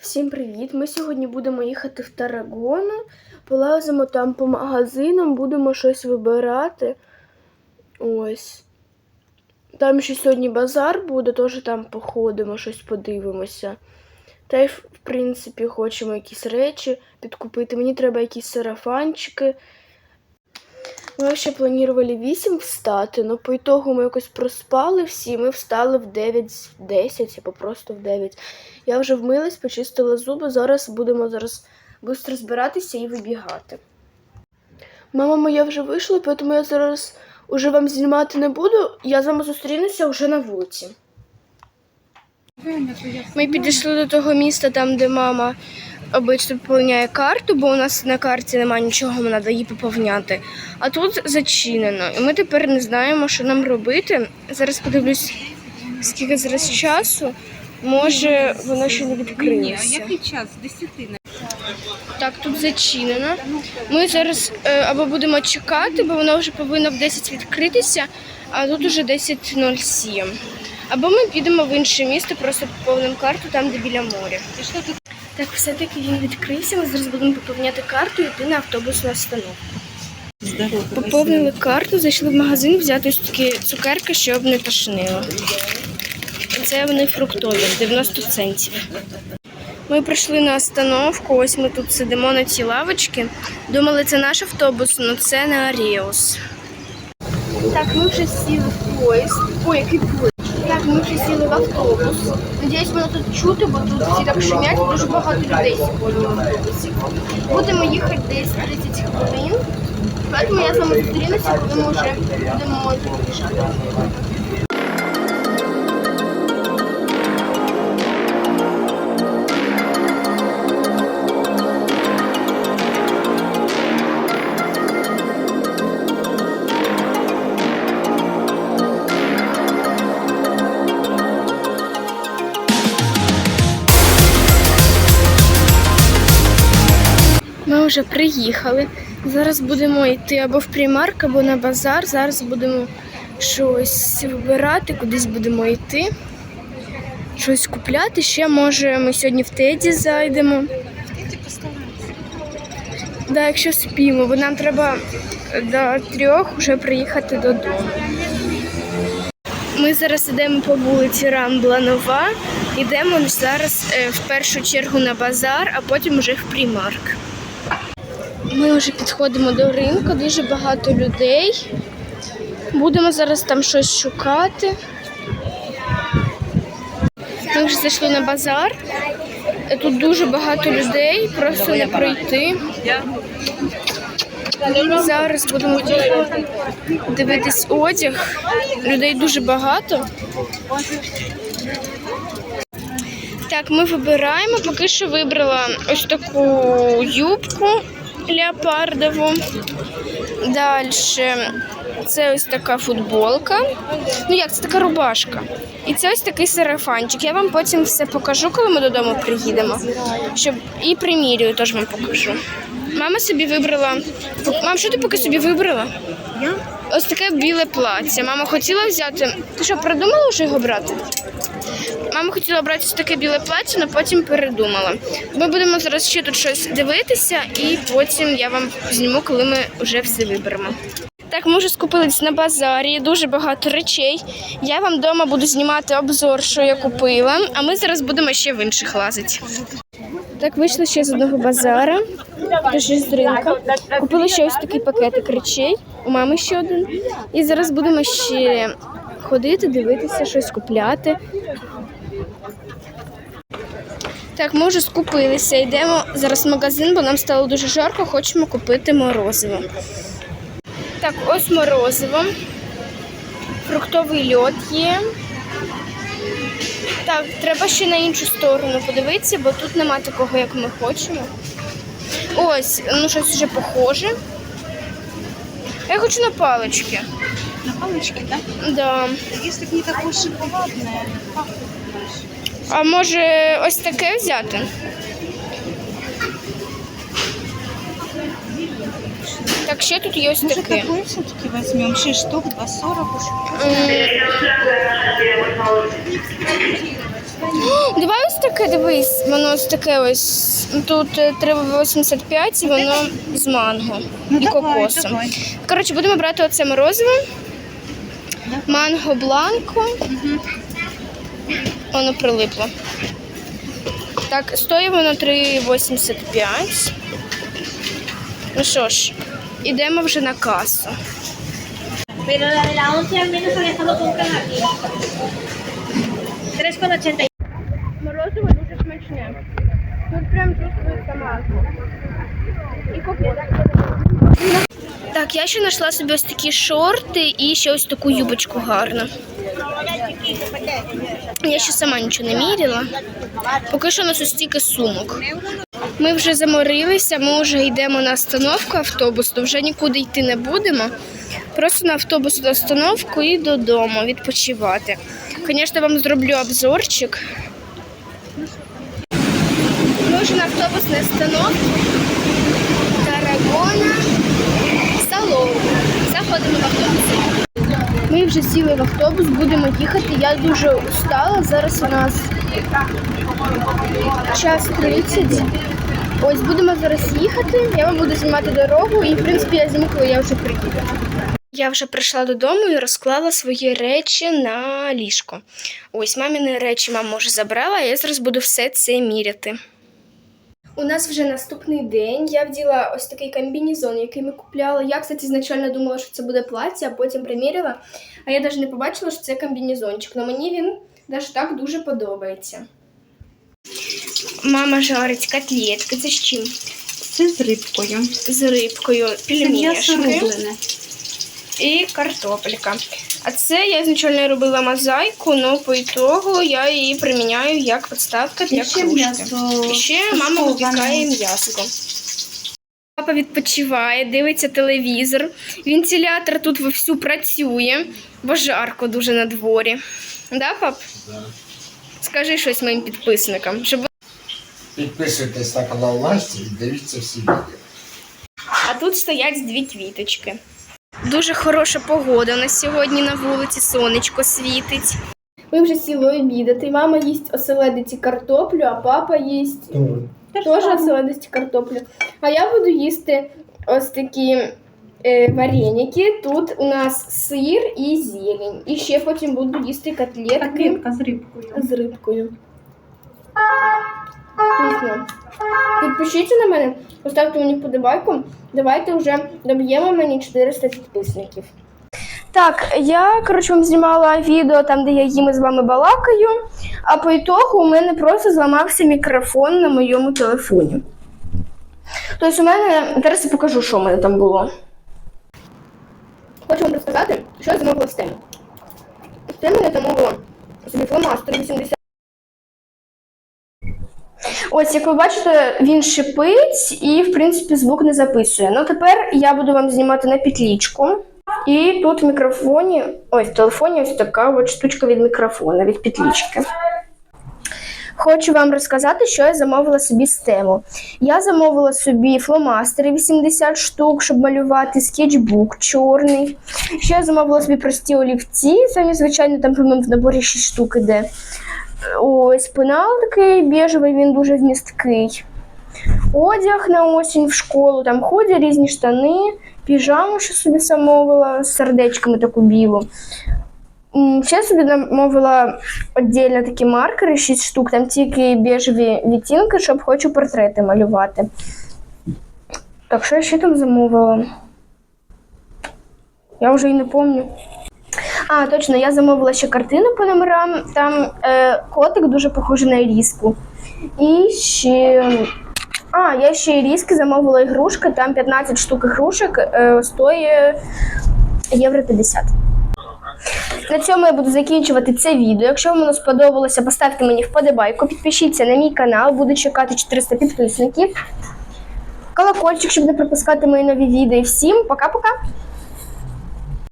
Всім привіт! Ми сьогодні будемо їхати в Тарагону. Полазимо там по магазинам, будемо щось вибирати. Ось. Там ще сьогодні базар буде, теж там походимо, щось подивимося. Та й, в принципі, хочемо якісь речі підкупити. Мені треба якісь сарафанчики. Ми ще планували 8 встати, але по ітогу ми якось проспали всі. Ми встали в 9-10 або просто в 9. Я вже вмилась, почистила зуби. Зараз будемо зараз швидко збиратися і вибігати. Мама моя вже вийшла, тому я зараз уже вам знімати не буду. Я з вами зустрінуся вже на вулиці. Ми підійшли до того міста, там, де мама обично поповняє карту, бо у нас на карті немає нічого, нам треба її поповняти. А тут зачинено. І ми тепер не знаємо, що нам робити. Зараз подивлюсь, скільки зараз часу. Може, воно ще не а який час? З 10 на Так, тут зачинено. Ми зараз е, або будемо чекати, бо воно вже повинно в 10 відкритися, а тут уже 10.07. Або ми підемо в інше місто, просто поповнимо карту там, де біля моря. І що тут? Так, все-таки він відкрився. Ми зараз будемо поповняти карту і йти на автобусну остановку. Здорово. Поповнили карту, зайшли в магазин, взяти ось такі цукерки, щоб не тошнило. Це вони фруктові, 90 центів. Ми прийшли на остановку, ось ми тут сидимо на цій лавочці. Думали, це наш автобус, але це не Аріус. Так, ми вже сіли в поїзд. Ой, який поїзд. Ми вже сіли в автобус. Надіюсь, воно тут чути, бо тут всі так шумять, дуже багато людей сьогодні в автобусі. Будемо їхати десь 30 хвилин. Тому я з вами зустрінуся, коли ми вже будемо під'їжджати. Вже приїхали. Зараз будемо йти або в примарк, або на базар. Зараз будемо щось вибирати, кудись будемо йти, щось купляти. Ще може ми сьогодні в Теді зайдемо. Да, якщо спімо, бо нам треба до трьох вже приїхати додому. Ми зараз йдемо по вулиці Рамбла Нова. Йдемо зараз е, в першу чергу на базар, а потім вже в примарк. Ми вже підходимо до ринку, дуже багато людей. Будемо зараз там щось шукати. Ми вже зайшли на базар. Тут дуже багато людей, просто не пройти. Зараз будемо дивитись одяг. Людей дуже багато. Так, ми вибираємо. Поки що вибрала ось таку юбку леопардову. Далі це ось така футболка. Ну як, це така рубашка. І це ось такий сарафанчик. Я вам потім все покажу, коли ми додому приїдемо. Щоб... І примірюю теж вам покажу. Мама собі вибрала. Мам, що ти поки собі вибрала? Я? Ось таке біле плаття. Мама хотіла взяти. Ти що, придумала вже його брати? Мама хотіла брати таке біле плаття, але потім передумала. Ми будемо зараз ще тут щось дивитися, і потім я вам зніму, коли ми вже все виберемо. Так, ми вже скупились на базарі, дуже багато речей. Я вам вдома буду знімати обзор, що я купила, а ми зараз будемо ще в інших лазити. Так, вийшли ще з одного базара, теж з ринка. Купила ще ось такий пакетик речей, у мами ще один. І зараз будемо ще ходити, дивитися, щось купляти. Так, ми вже скупилися. Йдемо зараз в магазин, бо нам стало дуже жарко, хочемо купити морозиво. Так, ось морозиво. Фруктовий льод є. Так, треба ще на іншу сторону подивитися, бо тут нема такого, як ми хочемо. Ось, ну щось вже похоже. Я хочу на палички. На палочке, да? Да. Если бы не такое шоколадное, пахнет больше. А може ось таке взяти? Так, ще тут є ось Может, таке. такое все-таки возьмем? 6 штук, 2,40 уже. М, Давай ось таке дивись, воно ось таке ось. Тут е, 3,85 і воно з манго і кокосом. Ну, давай. Коротше, будемо брати оце морозиво. Манго бланко. Воно прилипло. Так, стоїть воно 3,85. Ну що ж, ідемо вже на касу. Pero la de la 11 al menos ha dejado comprar aquí. 3,80. Морозиво дуже смачне. Тут прям чувствується масло. І кокос. Так, я ще знайшла собі ось такі шорти і ще ось таку юбочку гарну. Я ще сама нічого не міряла. Поки що у нас ось стільки сумок. Ми вже заморилися, ми вже йдемо на остановку автобусну, вже нікуди йти не будемо. Просто на автобусну остановку і додому відпочивати. Звісно, вам зроблю обзорчик. Ми вже на автобусній остановці. Тарагона, Салоу. Заходимо в автобус. Вже сіли в автобус, будемо їхати. Я дуже устала. Зараз у нас час 30. Ось будемо зараз їхати. Я вам буду знімати дорогу і, в принципі, я зніму, коли я вже приїду. Я вже прийшла додому і розклала свої речі на ліжко. Ось маміни речі мама вже забрала, а я зараз буду все це міряти. У нас вже наступний день. Я вділа ось такий комбінезон, який ми купляли. Я, кстати, ізначально думала, що це буде плаття, а потім приміряла. А я навіть не побачила, що це комбінезончик. Але мені він навіть так дуже подобається. Мама жарить котлетки. Це з чим? Це з рибкою. З рибкою, Це м'ясо пельмешки рублене. І картопелька. А це я ізначально робила мозаїку, але по ітогу я її приміняю як підставка для ще кружки. м'ясо. І ще мама випікає м'ясо. Папа відпочиває, дивиться телевізор. Вентилятор тут вовсю працює, бо жарко дуже на дворі. Да, пап? Да. Скажи щось моїм підписникам, щоб Підписуйтесь на канал Насті і дивіться всі відео. А тут стоять дві квіточки. Дуже хороша погода на сьогодні на вулиці, сонечко світить. Ми вже сіли обідати. Мама їсть оселедиці картоплю, а папа їсть теж оселедиці картоплю. А я буду їсти ось такі е, вареники. Тут у нас сир і зелень. І ще потім буду їсти котлетки Котлетка з рибкою. з рибкою. Вкусно. Підпишіться на мене, поставте мені вподобайку. Давайте вже доб'ємо мені 400 підписників. Так, я коротше вам знімала відео там, де я їм із вами балакаю, а по ітогу у мене просто зламався мікрофон на моєму телефоні. Тобто у мене зараз я покажу, що у мене там було. Хочу вам розказати, що я замовила з теми. З теми я замовила собі фломастер 80. Ось, як ви бачите, він шипить і, в принципі, звук не записує. Ну, тепер я буду вам знімати на петлічку. І тут в мікрофоні, ось в телефоні ось така от штучка від мікрофона, від петлічки. Хочу вам розказати, що я замовила собі з тему. Я замовила собі фломастери 80 штук, щоб малювати, скетчбук чорний. Ще я замовила собі прості олівці, самі звичайно, там, по-моєму, в наборі 6 штук іде. Ось пенал такий біжевий, він дуже вмісткий. Одяг на осінь в школу, там ходять різні штани, піжаму, що собі замовила, з сердечками таку білу. Ще собі замовила віддільно такі маркери, 6 штук, там тільки біжеві відтінки, щоб хочу портрети малювати. Так, що я ще там замовила? Я вже і не пам'ятаю. А, точно, я замовила ще картину по номерам. Там е, котик дуже похожий на іріску. І ще. А, я ще іріски замовила ігрушки, там 15 штук ігрушок, е, стоїть євро 50. На цьому я буду закінчувати це відео. Якщо вам воно сподобалося, поставте мені вподобайку, підпишіться на мій канал, буду чекати 400 підписників. Колокольчик, щоб не пропускати мої нові відео. І всім пока-пока!